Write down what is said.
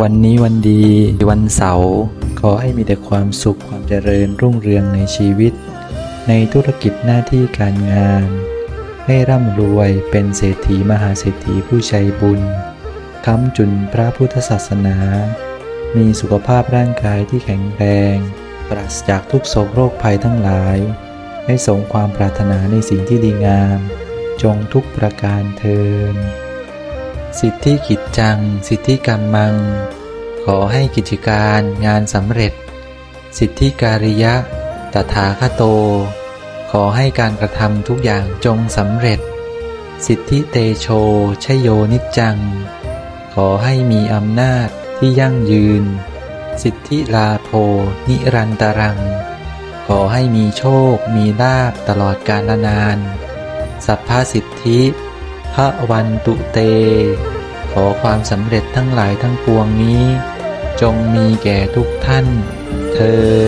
วันนี้วันดีวันเสาร์ขอให้มีแต่ความสุขความเจริญรุ่งเรืองในชีวิต ในธุรกิจหน้าที่การงาน ให้ร่ำรวยเป็นเศรษฐีมหาเศรษฐีผู้ใจบุญค้ำจุนพระพุทธศาสนา มีสุขภาพร่างกายที่แข็งแรง ปราศจากทุกโศกโรคภัยทั้งหลาย ให้สมความปรารถนาในสิ่งที่ดีงาม จงทุกประการเทิน สิทธิกิจจัง สิทธิกรรมัง ขอให้กิจการงานสำเร็จ สิทธิการิยะ ตถาคโต ขอให้การกระทำทุกอย่างจงสำเร็จ สิทธิเตโชชโยนิจจัง ขอให้มีอำนาจที่ยั่งยืน สิทธิลาโภนิรันตรัง ขอให้มีโชค มีลาบตลอดกาลนาน สัพพสิทธิ พระวันตุเต ขอความสำเร็จทั้งหลายทั้งปวงนี้ จงมีแก่ทุกท่าน เธอ